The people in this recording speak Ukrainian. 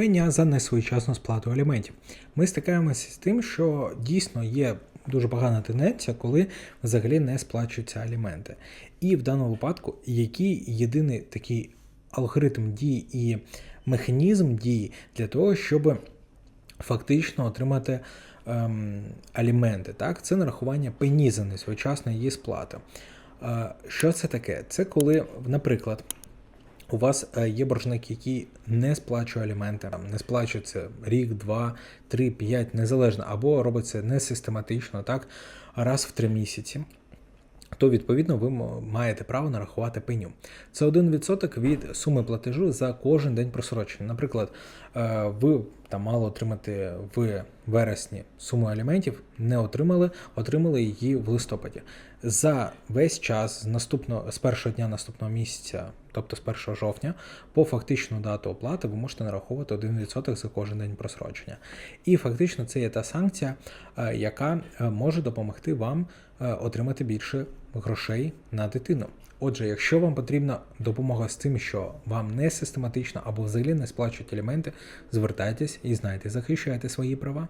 Пеня за несвоєчасну сплату аліментів. Ми стикаємося з тим, що дійсно є дуже погана тенденція, коли взагалі не сплачуються аліменти. І в даному випадку, який єдиний такий алгоритм дії і механізм дії для того, щоб фактично отримати ем, аліменти. Так? Це нарахування пені за несвоєчасної її сплати. Е, що це таке? Це коли, наприклад, у вас е, є боржник, який не сплачує аліменти, не сплачується рік, два, три, п'ять, незалежно, або робиться не систематично, так, раз в три місяці. То відповідно ви маєте право нарахувати пеню. Це 1% від суми платежу за кожен день просрочення. Наприклад, е, ви там мали отримати в вересні суму аліментів, не отримали, отримали її в листопаді. За весь час з наступного з першого дня наступного місяця, тобто з 1 жовтня, по фактичну дату оплати ви можете нараховувати 1% за кожен день просрочення. І фактично це є та санкція, е, яка е, може допомогти вам е, отримати більше грошей на дитину. Отже, якщо вам потрібна допомога з тим, що вам не систематично або взагалі не сплачують аліменти, звертайтесь і знайте, захищайте свої права.